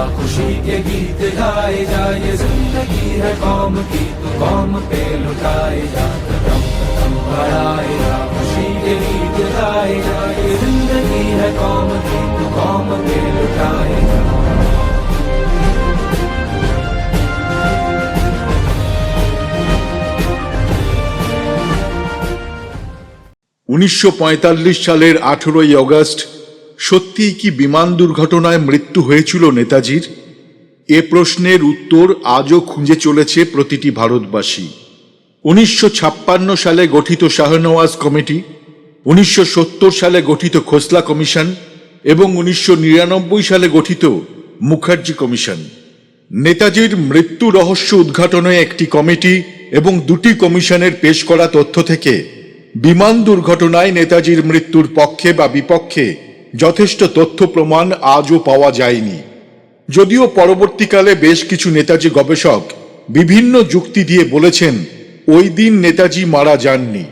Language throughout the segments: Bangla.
खुशी के गीत गाए जा ये जिंदगी है कौम की तो कौम पे लुटाए जा कदम कदम बढ़ाए जा खुशी के गीत गाए जा ये जिंदगी है कौम की तो कौम पे लुटाए जा উনিশশো সালের আঠেরোই অগস্ট সত্যিই কি বিমান দুর্ঘটনায় মৃত্যু হয়েছিল নেতাজির? এ প্রশ্নের উত্তর আজও খুঁজে চলেছে প্রতিটি ভারতবাসী। উনিশশো ছাপ্পান্ন সালে গঠিত শাহনওয়াজ কমিটি, উনিশশো সত্তর সালে গঠিত খোসলা কমিশন এবং উনিশশো নিরানব্বই সালে গঠিত মুখার্জি কমিশন। নেতাজির মৃত্যু রহস্য উদ্ঘাটনে একটি কমিটি এবং দুটি কমিশনের পেশ করা তথ্য থেকে বিমান দুর্ঘটনায় নেতাজির মৃত্যুর পক্ষে বা বিপক্ষে যথেষ্ট তথ্য প্রমাণ আজও পাওয়া যায়নি। যদিও পরবর্তীকালে বেশ কিছু নেতাজি গবেষক বিভিন্ন যুক্তি দিয়ে বলেছেন, ওই দিন নেতাজি মারা যাননি।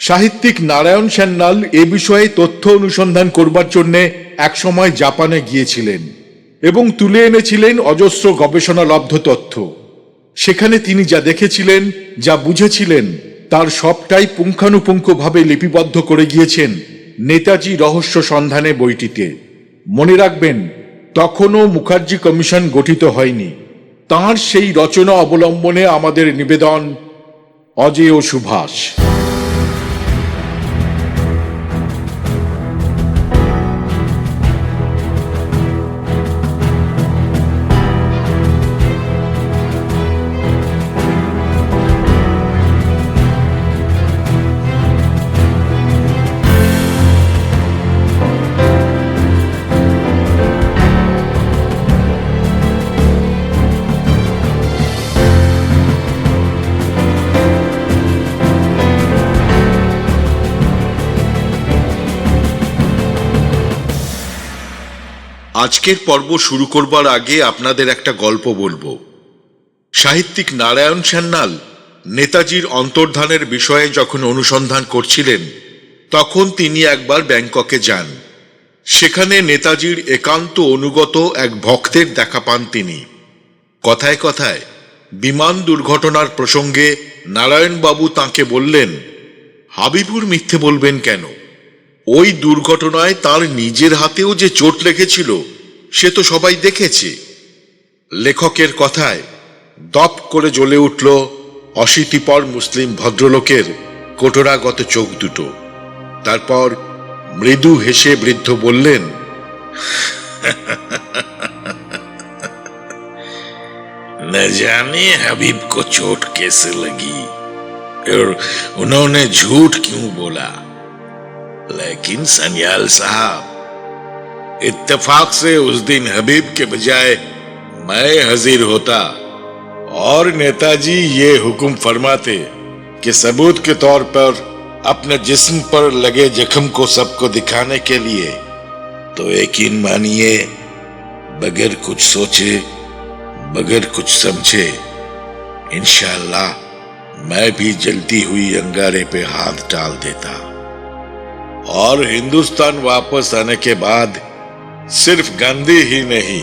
সাহিত্যিক নারায়ণ সান্যাল এ বিষয়ে তথ্য অনুসন্ধান করবার জন্য একসময় জাপানে গিয়েছিলেন এবং তুলে এনেছিলেন অজস্র গবেষণালব্ধ তথ্য। সেখানে তিনি যা দেখেছিলেন, যা বুঝেছিলেন, তার সবটাই পুঙ্খানুপুঙ্খভাবে লিপিবদ্ধ করে গিয়েছেন। নেতাজি রহস্য সন্ধানে বইটিতে। মনে রাখবেন, তখনও মুখার্জি কমিশন গঠিত হয়নি। তাঁর সেই রচনা অবলম্বনে আমাদের নিবেদন, অজেয় সুভাষ। আজকের পর্ব শুরু করবার আগে আপনাদের একটা গল্প বলব। সাহিত্যিক নারায়ণ সান্যাল নেতাজির অন্তর্ধানের বিষয়ে যখন অনুসন্ধান করছিলেন, তখন তিনি একবার ব্যাংককে যান। সেখানে নেতাজির একান্ত অনুগত এক ভক্তের দেখা পান তিনি। কথায় কথায় বিমান দুর্ঘটনার প্রসঙ্গে নারায়ণবাবু তাঁকে বললেন, হাবিবুর মিথ্যে বলবেন কেন? ওই দুর্ঘটনায় তার নিজের হাতেও যে চোট লেগেছিল সে তো সবাই দেখেছে লেখকের কথায় দপ করে জ্বলে উঠল অশীতিপর মুসলিম ভদ্রলোকের কোটরাগত চোখ দুটো তারপর মৃদু হেসে বৃদ্ধ বললেন न जाने हबीब को चोट कैसे लगी और उन्होंने झूठ क्यों बोला लेकिन सन्याल साहब, इत्तेफाक से उस दिन हबीब के बजाय मैं हाजिर होता और नेताजी ये हुक्म फरमाते कि सबूत के तौर पर अपने जिस्म पर लगे जख्म को सबको दिखाने के लिए तो यकीन मानिए, बगैर कुछ सोचे, बगैर कुछ समझे, इंशाल्लाह मैं भी जलती हुई अंगारे पे हाथ डाल देता। और हिंदुस्तान वापस आने के बाद सिर्फ गांधी ही नहीं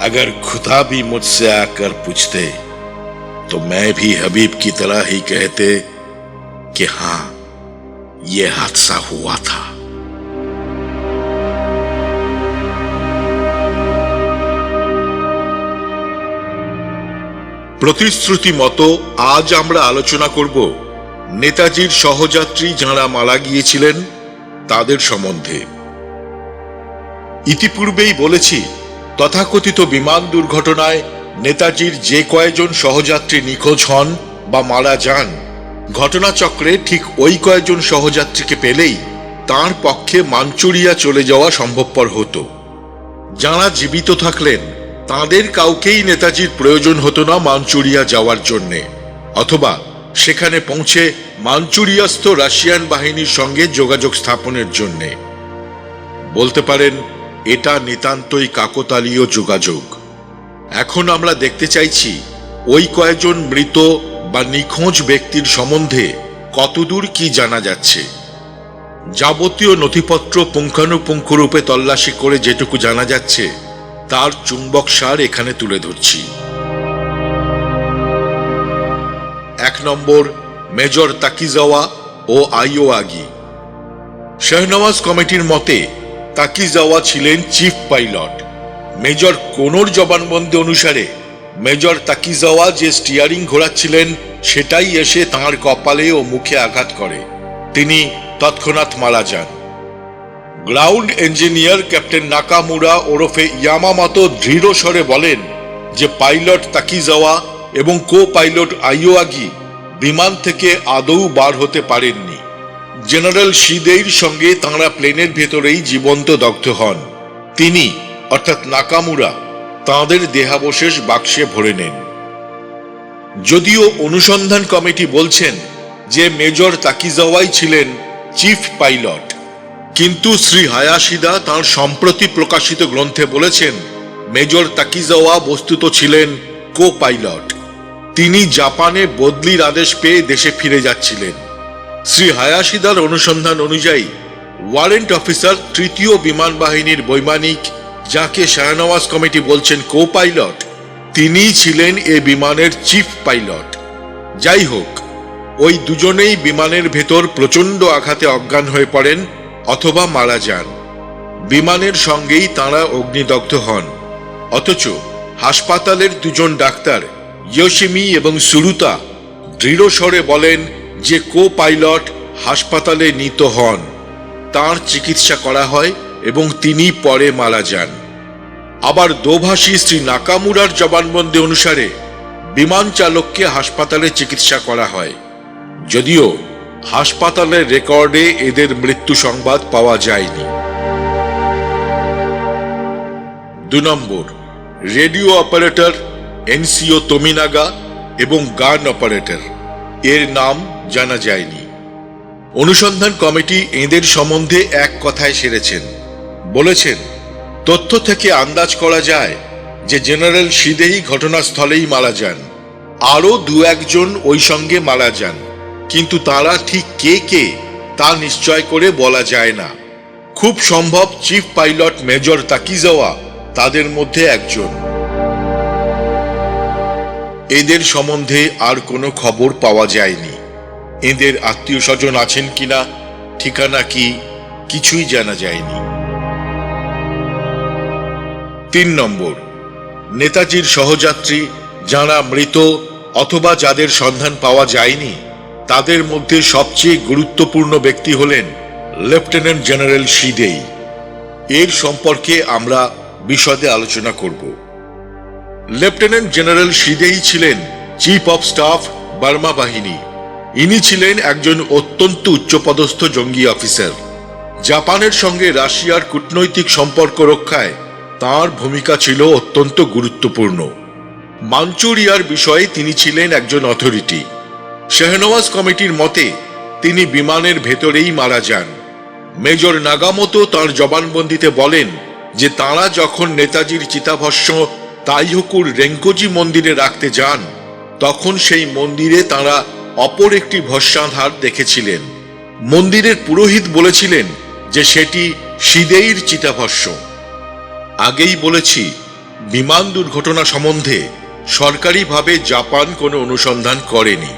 अगर खुदा भी मुझसे आकर पूछते तो मैं भी हबीब की तरह ही कहते कि हाँ ये हादसा हुआ था প্রতিশ্রুতি মতো আজ আমরা আলোচনা করব নেতাজির সহযাত্রী যাঁরা মারা গিয়েছিলেন, তাদের সম্বন্ধে। ইতিপূর্বেই বলেছি, তথাকথিত বিমান দুর্ঘটনায় নেতাজির যে কয়েকজন সহযাত্রী নিখোঁজ হন বা মারা যান, ঘটনাচক্রে ঠিক ওই কয়েকজন সহযাত্রীকে পেলেই তার পক্ষে মাঞ্চুরিয়া চলে যাওয়া সম্ভবপর হতো। যাঁরা জীবিত থাকলেন, তাদের কাউকেই নেতাজির প্রয়োজন হতো না মাঞ্চুরিয়া যাওয়ার জন্যে, অথবা সেখানে পৌঁছে মাঞ্চুরিয়াস্থ রাশিয়ান বাহিনীর সঙ্গে যোগাযোগ স্থাপনের জন্যে। বলতে পারেন, এটা নিতান্তই কাকতালীয় যোগাযোগ। এখন আমরা দেখতে চাইছি, ওই কয়েকজন মৃত বা নিখোঁজ ব্যক্তির সম্বন্ধে কতদূর কি জানা যাচ্ছে। যাবতীয় নথিপত্র পুঙ্খানুপুঙ্খরূপে তল্লাশি করে যেটুকু জানা যাচ্ছে, তার চুম্বক সার এখানে তুলে ধরছি। নম্বর মেজর তাকিজাওয়া ও আইও আগি শাহনওয়াজ কমিটির মতে, তাকিজাওয়া ছিলেন চিফ পাইলট। মেজর কোনোর জবানবন্দি অনুসারে, মেজর তাকিজাওয়া যে স্টিয়ারিং ঘোরাচ্ছিলেন, সেটাই এসে তাঁর কপালে ও মুখে আঘাত করে। তিনি তৎক্ষণাৎ মারা যান। গ্রাউন্ড ইঞ্জিনিয়ার ক্যাপ্টেন নাকামুরা ওরফে ইয়ামামাতো দৃঢ় স্বরে বলেন যে পাইলট তাকিজাওয়া এবং কো পাইলট আইওয়াগি বিমান থেকে আদৌ বার হতে পারেননি। জেনারেল শিদেইর সঙ্গে তাঁরা প্লেনের ভেতরেই জীবন্ত দগ্ধ হন। তিনি, অর্থাৎ নাকামুরা তাঁদের দেহাবশেষ বাক্সে ভরে নেন। যদিও অনুসন্ধান কমিটি বলছেন যে মেজর তাকিজাওয়াই ছিলেন চিফ পাইলট, কিন্তু শ্রী হায়াশিদা তাঁর সম্প্রতি প্রকাশিত গ্রন্থে বলেছেন, মেজর তাকিজাওয়া বস্তুত ছিলেন কো পাইলট তিনি জাপানে বদলির আদেশ পেয়ে দেশে ফিরে যাচ্ছিলেন। শ্রী হায়াশিদার অনুসন্ধান অনুযায়ী, ওয়ারেন্ট অফিসার তৃতীয় বিমান বাহিনীর বৈমানিক, যাকে শাহনওয়াজ কমিটি বলছেন কো পাইলট তিনিই ছিলেন এ বিমানের চিফ পাইলট। যাই হোক, ওই দুজনেই বিমানের ভেতর প্রচণ্ড আঘাতে অজ্ঞান হয়ে পড়েন অথবা মারা যান। বিমানের সঙ্গেই তাঁরা অগ্নিদগ্ধ হন। অথচ হাসপাতালের দুজন ডাক্তার ইয়োশিমি এবং সুরুতা দৃঢ় স্বরে বলেন যে কো পাইলট হাসপাতালে নিত হন। তার চিকিৎসা করা হয় এবং তিনি পরে মারা যান। আবার দোভাষী শ্রী নাকামুরার জবানবন্দি অনুসারে বিমান চালককে হাসপাতালে চিকিৎসা করা হয়। যদিও হাসপাতালের রেকর্ডে এদের মৃত্যু সংবাদ পাওয়া যায়নি। দু নম্বর, রেডিও অপারেটর এনসিও তমিনাগা এবং গান অপারেটর। এর নাম জানা যায়নি। অনুসন্ধান কমিটি এদের সম্বন্ধে এক কথায় সেরেছেন। বলেছেন, তথ্য থেকে আন্দাজ করা যায় যে জেনারেল সিদেই ঘটনাস্থলেই মারা যান। আরও দু একজন ওই সঙ্গে মারা যান। কিন্তু তারা ঠিক কে কে তা নিশ্চয় করে বলা যায় না। খুব সম্ভব চিফ পাইলট মেজর তাকিজাওয়া তাদের মধ্যে একজন। এদের সম্বন্ধে আর কোনো খবর পাওয়া যায়নি। এদের আত্মীয় স্বজন আছেন কিনা, ঠিকানা কি, কিছুই জানা যায়নি। তিন নম্বর, নেতাজির সহযাত্রী যারা মৃত অথবা যাদের সন্ধান পাওয়া যায়নি, তাদের মধ্যে সবচেয়ে গুরুত্বপূর্ণ ব্যক্তি হলেন লেফটেন্যান্ট জেনারেল শিদেই এর সম্পর্কে আমরা বিশদে আলোচনা করব। লেফটেন্যান্ট জেনারেল শিদেই ছিলেন চিফ অফ স্টাফ বার্মা বাহিনী। ইনি ছিলেন একজন অত্যন্ত উচ্চপদস্থ জঙ্গি অফিসার। জাপানের সঙ্গে রাশিয়ার কূটনৈতিক সম্পর্ক রক্ষায় তার ভূমিকা ছিল অত্যন্ত গুরুত্বপূর্ণ। মাঞ্চুরিয়ার বিষয়ে তিনি ছিলেন একজন অথরিটি। শেহনওয়াজ কমিটির মতে, তিনি বিমানের ভেতরেই মারা যান। মেজর নাগামতো তার জবানবন্দিতে বলেন যে তাঁরা যখন নেতাজির চিতাভস্য তাইহকুর রেঙ্কোজি মন্দিরে রাখতে যান। তখন সেই মন্দিরে তাঁরা অপর একটি ভস্মাধার দেখেছিলেন। মন্দিরের পুরোহিত বলেছিলেন যে সেটি সিদেইর চিতাভস্য আগেই বলেছি, বিমান দুর্ঘটনা সম্বন্ধে সরকারিভাবে জাপান কোনো অনুসন্ধান করেনি।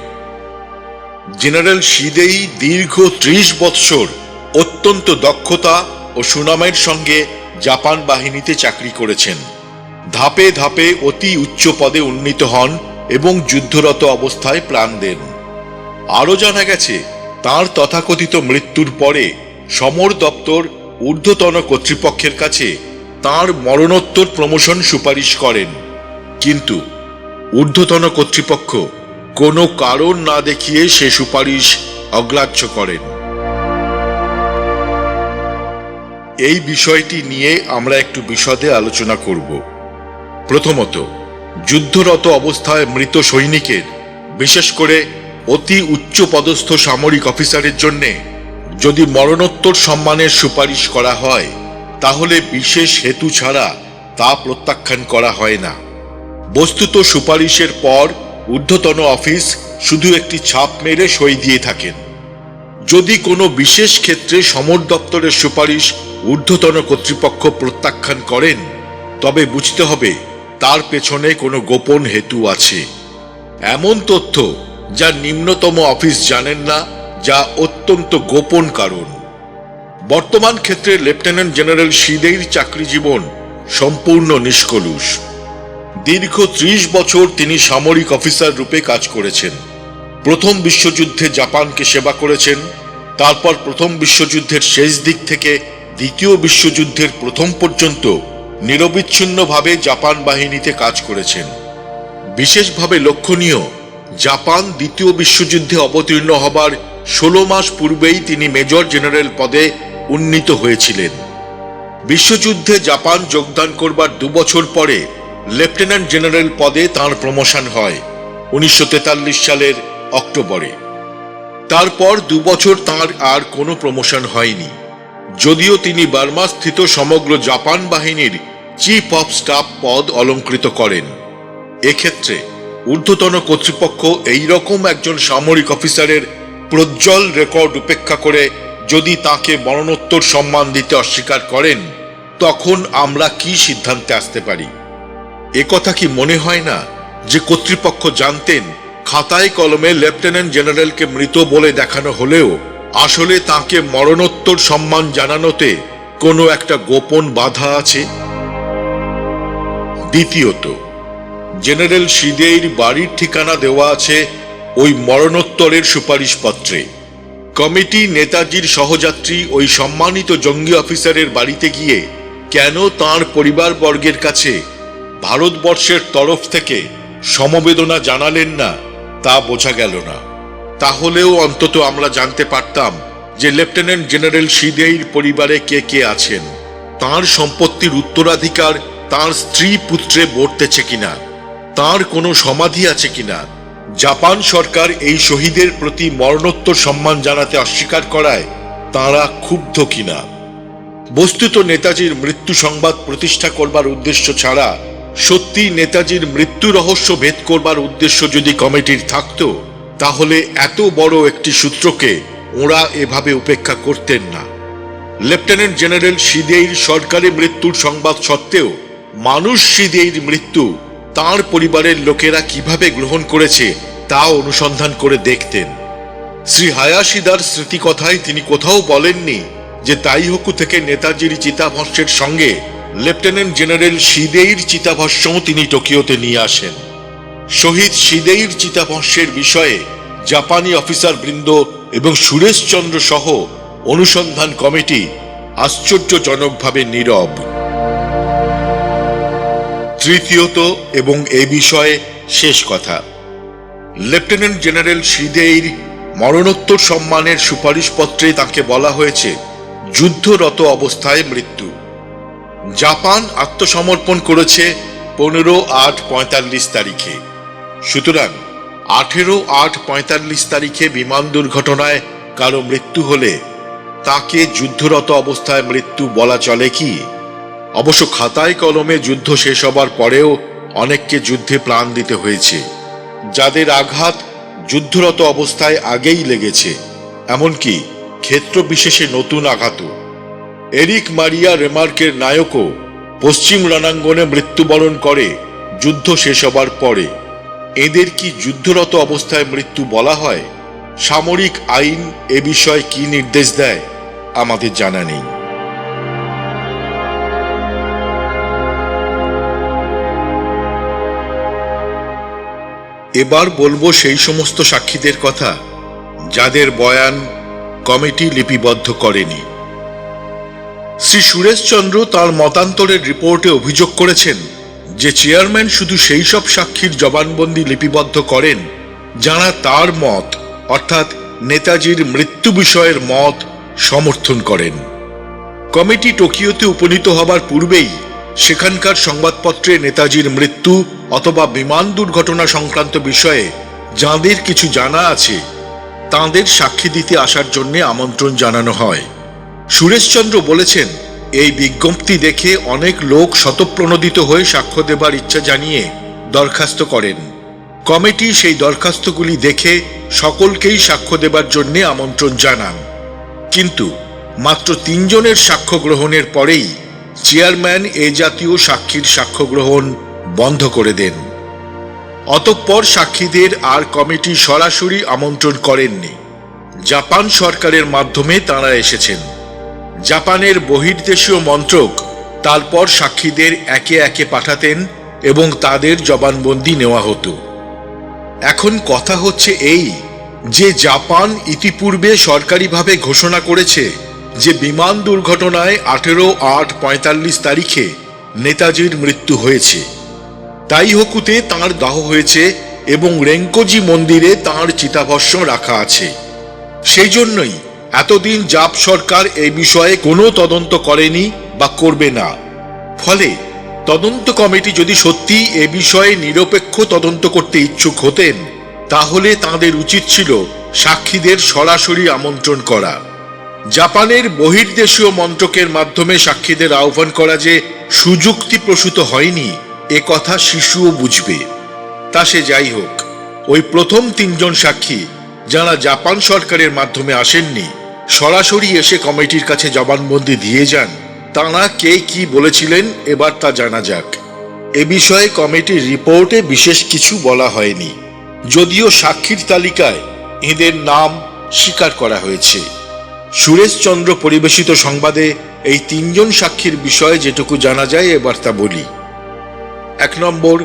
জেনারেল শিদেই দীর্ঘ ত্রিশ বৎসর অত্যন্ত দক্ষতা ও সুনামের সঙ্গে জাপান বাহিনীতে চাকরি করেছেন। ধাপে ধাপে অতি উচ্চ পদে উন্নীত হন এবং যুদ্ধরত অবস্থায় প্রাণ দেন। আরও জানা গেছে, তার তথাকথিত মৃত্যুর পরে সমর দপ্তর ঊর্ধ্বতন কর্তৃপক্ষের কাছে তার মরণোত্তর প্রমোশন সুপারিশ করেন। কিন্তু ঊর্ধ্বতন কর্তৃপক্ষ কোনো কারণ না দেখিয়ে সে সুপারিশ অগ্রাহ্য করেন। এই বিষয়টি নিয়ে আমরা একটু বিশদে আলোচনা করব। প্রথমত, যুদ্ধরত অবস্থায় মৃত সৈনিকের, বিশেষ করে অতি উচ্চ পদস্থ সামরিক অফিসারের জন্যে, যদি মরণোত্তর সম্মানের সুপারিশ করা হয়, তাহলে বিশেষ হেতু ছাড়া তা প্রত্যাখ্যান করা হয় না। বস্তুত সুপারিশের পর, ঊর্ধ্বতন অফিস শুধু একটি ছাপ মেরে সই দিয়ে থাকেন। যদি কোনো বিশেষ ক্ষেত্রে সমর দপ্তরের সুপারিশ ঊর্ধ্বতন কর্তৃপক্ষ প্রত্যাখ্যান করেন, তবে বুঝতে হবে তার পেছনে কোনো গোপন হেতু আছে। এমন তথ্য যা নিম্নতম অফিস জানেন না, যা অত্যন্ত গোপন কারণ। বর্তমান ক্ষেত্রে লেফটেন্যান্ট জেনারেল শিদেইর চাকরি জীবন সম্পূর্ণ নিষ্কলুষ। দীর্ঘ ত্রিশ বছর তিনি সামরিক অফিসার রূপে কাজ করেছেন। প্রথম বিশ্বযুদ্ধে জাপানকে সেবা করেছেন, তারপর প্রথম বিশ্বযুদ্ধের শেষ দিক থেকে দ্বিতীয় বিশ্বযুদ্ধের প্রথম পর্যন্ত নিরবিচ্ছিন্নভাবে জাপান বাহিনীতে কাজ করেছেন। বিশেষভাবে লক্ষণীয়, জাপান দ্বিতীয় বিশ্বযুদ্ধে অবতীর্ণ হবার ষোলো মাস পূর্বেই তিনি মেজর জেনারেল পদে উন্নীত হয়েছিলেন। বিশ্বযুদ্ধে জাপান যোগদান করবার দুবছর পরে লেফটেন্যান্ট জেনারেল পদে তার প্রমোশন হয়, উনিশশো তেতাল্লিশ সালের অক্টোবরে। তারপর দুবছর তার আর কোনো প্রমোশন হয়নি। যদিও তিনি বার্মা স্থিত সমগ্র জাপান বাহিনীর চিফ অফ স্টাফ পদ অলঙ্কৃত করেন। এক্ষেত্রে ঊর্ধ্বতন কর্তৃপক্ষ এই রকম একজন সামরিক অফিসারের প্রজ্জ্বল রেকর্ড উপেক্ষা করে যদি তাকে মরণোত্তর সম্মান দিতে অস্বীকার করেন, তখন আমরা কি সিদ্ধান্তে আসতে পারি? একথা কি মনে হয় না যে কর্তৃপক্ষ জানতেন, খাতায় কলমে লেফটেন্যান্ট জেনারেলকে মৃত বলে দেখানো হলেও আসলে তাকে মরণোত্তর সম্মান জানানোতে কোনো একটা গোপন বাধা আছে? দ্বিতীয়ত, জেনারেল শিদেইর বাড়ির ঠিকানা দেওয়া আছে ওই মরণোত্তরের সুপারিশপত্রে কমিটি নেতাজির সহযাত্রী ওই সম্মানিত জঙ্গি অফিসারের বাড়িতে গিয়ে কেন তার পরিবারবর্গের কাছে ভারতবর্ষের তরফ থেকে সমবেদনা জানালেন না তা বোঝা গেল না। তাহলেও অন্তত আমরা জানতে পারতাম যে লেফটেন্যান্ট জেনারেল শিদেইর পরিবারে কে কে আছেন। তার সম্পত্তির উত্তরাধিকার তার স্ত্রী পুত্রে বর্তেছে কিনা, তার কোনো সমাধি আছে কিনা, জাপান সরকার এই শহীদের প্রতি মরণোত্তর সম্মান জানাতে অস্বীকার করায় তারা ক্ষুব্ধ কিনা। বস্তুত নেতাজির মৃত্যু সংবাদ প্রতিষ্ঠা করবার উদ্দেশ্য ছাড়া সত্যি নেতাজির মৃত্যু রহস্য ভেদ করবার উদ্দেশ্য যদি কমিটির থাকতো তাহলে এত বড় একটি সূত্রকে ওরা এভাবে উপেক্ষা করতেন না। লেফটেন্যান্ট জেনারেল সিদেইর সরকারি মৃত্যুর সংবাদ সত্ত্বেও মানুষ সিদেইর মৃত্যু তার পরিবারের লোকেরা কীভাবে গ্রহণ করেছে তা অনুসন্ধান করে দেখতেন। শ্রী হায়াশিদার স্মৃতিকথায় তিনি কোথাও বলেননি যে তাইহকু থেকে নেতাজির চিতাভস্যের সঙ্গে লেফটেন্যান্ট জেনারেল সিদেইর চিতাভস্যও তিনি টোকিওতে নিয়ে আসেন। শহীদ সিদেইর চিতাভস্যের বিষয়ে জাপানি অফিসার বৃন্দ এবং সুরেশচন্দ্র সহ অনুসন্ধান কমিটি আশ্চর্যজনকভাবে নীরব। তৃতীয়ত এবং এ বিষয়ে শেষ কথা। লেফটেন্যান্ট জেনারেল শ্রীদেইর মরণোত্তর সম্মানের সুপারিশপত্রে তাকে বলা হয়েছে, যুদ্ধরত অবস্থায় মৃত্যু। জাপান আত্মসমর্পণ করেছে পনেরো আট পঁয়তাল্লিশ তারিখে। সুতরাং আঠেরো আট পঁয়তাল্লিশ তারিখে বিমান দুর্ঘটনায় কারও মৃত্যু হলে তাকে যুদ্ধরত অবস্থায় মৃত্যু বলা চলে কি? অবশ্য খাতায় কলমে যুদ্ধ শেষ হবার পরেও অনেককে যুদ্ধে প্রাণ দিতে হয়েছে। যাদের আঘাত যুদ্ধরত অবস্থায় আগেই লেগেছে, এমনকি ক্ষেত্র বিশেষে নতুন আঘাত এরিক মারিয়া রেমার্কের নায়কও পশ্চিম রণাঙ্গনে মৃত্যুবরণ করে যুদ্ধ শেষ হবার পরে এদের কি যুদ্ধরত অবস্থায় মৃত্যু বলা হয়? সামরিক আইন এ বিষয়ে কি নির্দেশ দেয়? আমাদের জানা নেই। এবার বলব সেই সমস্ত সাক্ষীদের কথা, যাদের বয়ান কমিটি লিপিবদ্ধ করেনি। শ্রী সুরেশচন্দ্র তার মতান্তরের রিপোর্টে অভিযোগ করেছেন যে চেয়ারম্যান শুধু সেই সব সাক্ষীর জবানবন্দি লিপিবদ্ধ করেন, যারা তার মত, অর্থাৎ নেতাজির মৃত্যু বিষয়ের মত, সমর্থন করেন। কমিটি টোকিওতে উপনীত হবার পূর্বেই সেখানকার সংবাদপত্রে নেতাজির মৃত্যু অথবা বিমান দুর্ঘটনা সংক্রান্ত বিষয়ে যাঁদের কিছু জানা আছে, তাঁদের সাক্ষী দিতে আসার জন্য আমন্ত্রণ জানানো হয়। সুরেশচন্দ্র বলেছেন এই বিজ্ঞপ্তি দেখে অনেক লোক শতপ্রণোদিত হয়ে সাক্ষ্য দেবার ইচ্ছা জানিয়ে দরখাস্ত করেন। কমিটি সেই দরখাস্তগুলি দেখে সকলকেই সাক্ষ্য দেবার জন্যে আমন্ত্রণ জানান। কিন্তু মাত্র তিনজনের সাক্ষ্য গ্রহণের পরেই চেয়ারম্যান এ জাতীয় সাক্ষীর সাক্ষ্য গ্রহণ বন্ধ করে দেন। অতঃপর সাক্ষীদের আর কমিটি সরাসরি আমন্ত্রণ করেননি। জাপান সরকারের মাধ্যমে তাঁরা এসেছেন। জাপানের বহির্দেশীয় মন্ত্রক তারপর সাক্ষীদের একে একে পাঠাতেন এবং তাদের জবানবন্দি নেওয়া হতো। এখন কথা হচ্ছে এই যে জাপান ইতিপূর্বে সরকারিভাবে ঘোষণা করেছে যে বিমান দুর্ঘটনায় আঠেরো আট পঁয়তাল্লিশ তারিখে নেতাজির মৃত্যু হয়েছে। তাই হকুতে তাঁর দাহ হয়েছে এবং রেঙ্কোজি মন্দিরে তাঁর চিতাভস্ম রাখা আছে। সেই জন্যই এতদিন জাপ সরকার এই বিষয়ে কোনো তদন্ত করেনি বা করবে না। ফলে তদন্ত কমিটি যদি সত্যি এ বিষয়ে নিরপেক্ষ তদন্ত করতে ইচ্ছুক হতেন, তাহলে তাদের উচিত ছিল সাক্ষীদের সরাসরি আমন্ত্রণ করা। জাপানের বহির্দেশীয় মন্ত্রকের মাধ্যমে সাক্ষীদের আহ্বান করা যে সুযুক্তিপ্রসূত হয়নি, এ কথা শিশুও বুঝবে। তা সে যাই হোক, ওই প্রথম তিনজন সাক্ষী যারা জাপান সরকারের মাধ্যমে আসেননি সরাসরি এসে কমিটির কাছে জবানবন্দি দিয়ে যান। তাঁরা কে কি বলেছিলেন এবার তা জানা যাক। এ বিষয়ে কমিটির রিপোর্টে বিশেষ কিছু বলা হয়নি। যদিও সাক্ষীর তালিকায় এদের নাম স্বীকার করা হয়েছে। সুরেশচন্দ্র পরিবেশিত সংবাদে এই তিনজন সাক্ষীর বিষয়ে যেটুকু জানা যায় এবার তা বলি। এক নম্বর,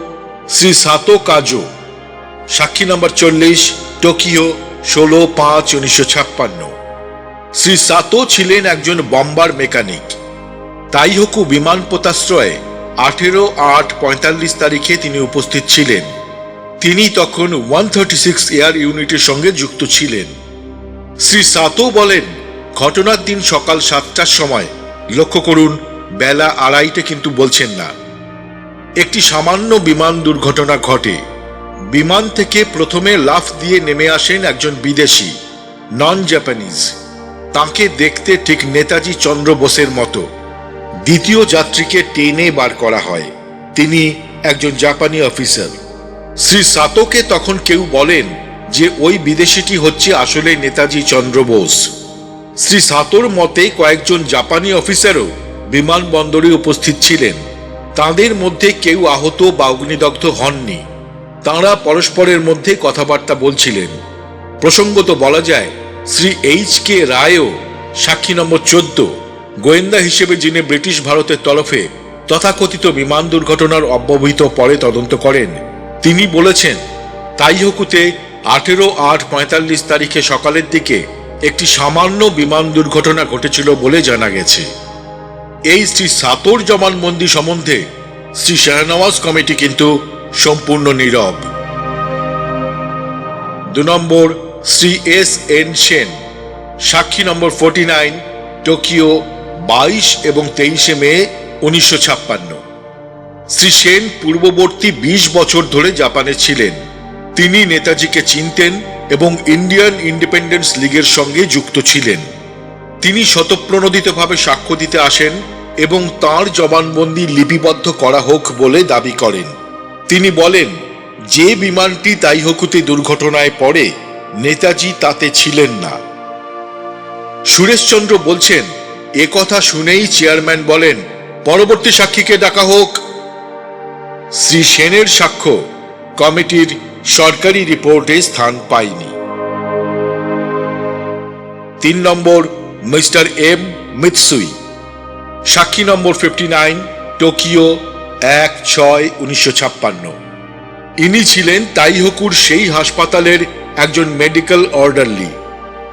শ্রী সাতো কাজো। সাক্ষী নম্বর চল্লিশ, টোকিও, ষোলো পাঁচ, উনিশশো ছাপ্পান্ন। শ্রী সাতো ছিলেন একজন বম্বার মেকানিক। তাইহকু বিমান পোতাশ্রয়ে আঠেরো আট পঁয়তাল্লিশ তারিখে তিনি উপস্থিত ছিলেন। তিনি তখন ওয়ান থার্টি সিক্স এয়ার ইউনিটের সঙ্গে যুক্ত ছিলেন। শ্রী সাতো বলেন, ঘটনার দিন সকাল সাতটার সময়, লক্ষ্য করুন, বেলা আড়াইটে কিন্তু বলছেন না। একটি সামান্য বিমান দুর্ঘটনা ঘটে। বিমান থেকে প্রথমে লাফ দিয়ে নেমে আসেন একজন বিদেশি নন জাপানিজ তাকে দেখতে ঠিক নেতাজি চন্দ্র বোসের মতো। দ্বিতীয় যাত্রীকে টেনে বার করা হয়। তিনি একজন জাপানি অফিসার। শ্রী সাতোকে তখন কেউ বলেন যে ওই বিদেশিটি হচ্ছে আসলে নেতাজি চন্দ্র বোস। শ্রী সাতোর মতে কয়েকজন জাপানি অফিসারও বিমানবন্দরে উপস্থিত ছিলেন। তাদের মধ্যে কেউ আহত বা অগ্নিদগ্ধ হননি। তাঁরা পরস্পরের মধ্যে কথাবার্তা বলছিলেন। প্রসঙ্গত বলা যায় শ্রী এইচ কে রায়ও সাক্ষী নম্বর চোদ্দ, গোয়েন্দা হিসেবে যিনি ব্রিটিশ ভারতের তরফে তথাকথিত বিমান দুর্ঘটনার অব্যবহিত পরে তদন্ত করেন, তিনি বলেছেন, তাইহকুতে আঠেরো আট পঁয়তাল্লিশ তারিখে সকালের দিকে একটি সামান্য বিমান দুর্ঘটনা ঘটেছিল বলে জানা গেছে। এই শ্রী সাতর জবানবন্দি সম্বন্ধে শ্রী শাহনওয়াজ কমিটি কিন্তু সম্পূর্ণ নীরব। দু নম্বর শ্রী এস এন সেন সাক্ষী নম্বর ফোর্টি নাইন টোকিও বাইশ এবং তেইশে মে, উনিশশো ছাপ্পান্ন। শ্রী সেন পূর্ববর্তী ২০ বছর ধরে জাপানে ছিলেন। তিনি নেতাজিকে চিনতেন এবং ইন্ডিয়ান ইন্ডিপেন্ডেন্স লীগের সঙ্গে যুক্ত ছিলেন। তিনি স্বতঃপ্রণোদিতভাবে সাক্ষ্য দিতে আসেন এবং তার জবানবন্দি লিপিবদ্ধ করা হোক বলে দাবি করেন। তিনি বলেন, যে বিমানটি তাইহকুতে দুর্ঘটনায় পড়ে নেতাজি তাতে ছিলেন না। সুরেশচন্দ্র বলছেন, এ কথা শুনেই চেয়ারম্যান বলেন, পরবর্তী সাক্ষীকে ডাকা হোক। শ্রী সেনের সাক্ষ্য, কমিটির সরকারি রিপোর্টে স্থান পায়নি। তিন নম্বর, মিস্টার এম মিৎসুই। সাক্ষী নম্বর ফিফটি নাইন, টোকিও এক ছয় উনিশশো ছাপ্পান্ন। ইনি ছিলেন তাইহকুর সেই হাসপাতালের একজন মেডিকেল অর্ডারলি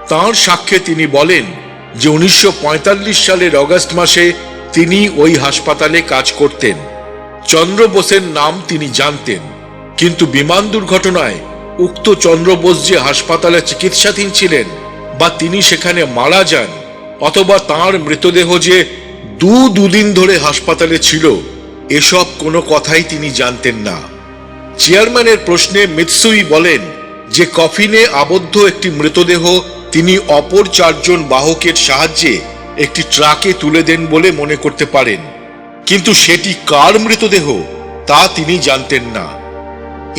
তাঁর সাক্ষ্যে তিনি বলেন যে উনিশশো পঁয়তাল্লিশ সালের অগস্ট মাসে তিনি ওই হাসপাতালে কাজ করতেন। চন্দ্র বোসের নাম তিনি জানতেন। কিন্তু বিমান দুর্ঘটনায় উক্ত চন্দ্র বোস যে হাসপাতালে চিকিৎসাধীন ছিলেন বা তিনি সেখানে মারা যান অথবা তার মৃতদেহ যে দু দুদিন ধরে হাসপাতালে ছিল, এসব কোনো কথাই তিনি জানতেন না। চেয়ারম্যানের প্রশ্নে মিৎসুই বলেন যে কফিনে আবদ্ধ একটি মৃতদেহ, তিনি অপর চারজন বাহকের সাহায্যে একটি ট্রাকে তুলে দেন বলে মনে করতে পারেন। কিন্তু সেটি কার মৃতদেহ, তা তিনি জানতেন না।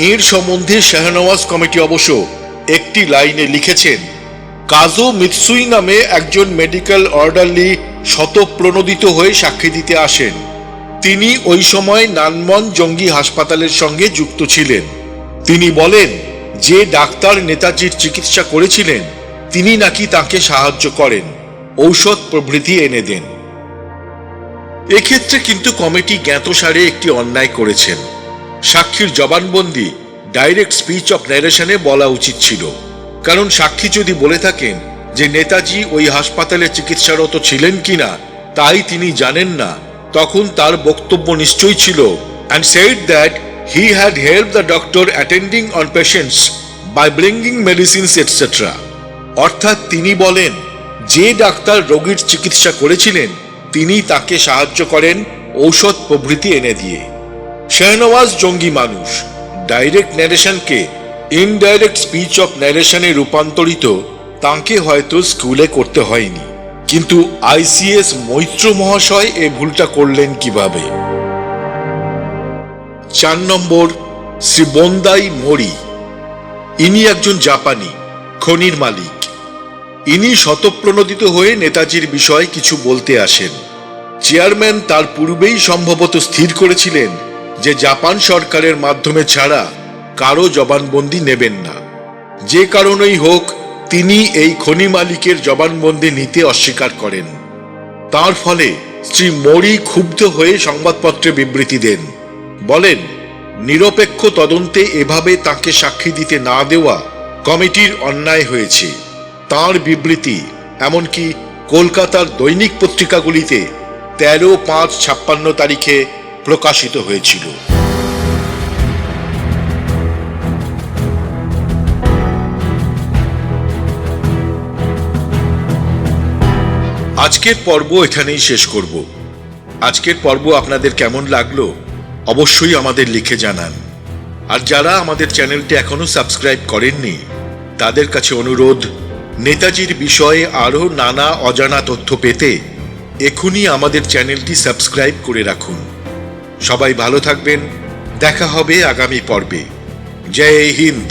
এর সম্বন্ধে শাহনওয়াজ কমিটি অবশ্য একটি লাইনে লিখেছেন, কাজো মিৎসুই নামে একজন মেডিকেল অর্ডারলি শতপ্রণোদিত হয়ে সাক্ষী দিতে আসেন। তিনি ওই সময় নানমন জঙ্গি হাসপাতালের সঙ্গে যুক্ত ছিলেন। তিনি বলেন যে ডাক্তার নেতাজির চিকিৎসা করেছিলেন, তিনি নাকি তাকে সাহায্য করেন। ঔষধ প্রভৃতি এনে দেন। এক্ষেত্রে কিন্তু কমিটি জ্ঞাতসারে একটি অন্যায় করেছেন। সাক্ষীর জবানবন্দি, ডাইরেক্ট স্পিচ অফ ন্যারেশনে বলা উচিত ছিল। কারণ সাক্ষী যদি বলে থাকেন যে নেতাজি ওই হাসপাতালে চিকিৎসারত ছিলেন কিনা, তাই তিনি জানেন না, তখন তার বক্তব্য নিশ্চয়ই ছিল and said that he had help the doctor attending on patients by bringing medicines etcetera অর্থাৎ তিনি বলেন, যে ডাক্তার রোগীর চিকিৎসা করেছিলেন, তিনি তাকে সাহায্য করেন ঔষধ প্রভৃতি এনে দিয়ে। শেহনওয়াজ জঙ্গি মানুষ। ডাইরেক্ট ন্যারেশনকে ইনডাইরেক্ট স্পিচ অফ ন্যারেশনে রূপান্তরিত তাকে হয়তো স্কুলে করতে হয়নি। কিন্তু আইসিএস মৈত্র মহাশয় এ ভুলটা করলেন কীভাবে? চার নম্বর শ্রী বন্দাই মরি। ইনি একজন জাপানি, খনির মালিক। ইনি শতপ্রণোদিত হয়ে নেতাজির বিষয়ে কিছু বলতে আসেন। চেয়ারম্যান তার পূর্বেই সম্ভবত স্থির করেছিলেন যে জাপান সরকারের মাধ্যমে ছাড়া কারও জবানবন্দি নেবেন না। যে কারণেই হোক, তিনি এই খনি মালিকের জবানবন্দি নিতে অস্বীকার করেন। তার ফলে শ্রী মরি ক্ষুব্ধ হয়ে সংবাদপত্রে বিবৃতি দেন। বলেন, নিরপেক্ষ তদন্তে এভাবে তাকে সাক্ষী দিতে না দেওয়া কমিটির অন্যায় হয়েছে। তার বিবৃতি, এমনকি কলকাতার দৈনিক পত্রিকাগুলিতে তেরো পাঁচ ছাপ্পান্ন তারিখে প্রকাশিত হয়েছিল। আজকের পর্ব এখানেই শেষ করব। আজকের পর্ব আপনাদের কেমন লাগল? অবশ্যই আমাদের লিখে জানান। আর যারা আমাদের চ্যানেলটি এখনও সাবস্ক্রাইব করেননি, তাদের কাছে অনুরোধ, নেতাজির বিষয়ে আরও নানা অজানা তথ্য পেতে এখনই আমাদের চ্যানেলটি সাবস্ক্রাইব করে রাখুন। সবাই ভালো থাকবেন, দেখা হবে আগামী পর্বে। জয় হিন্দ।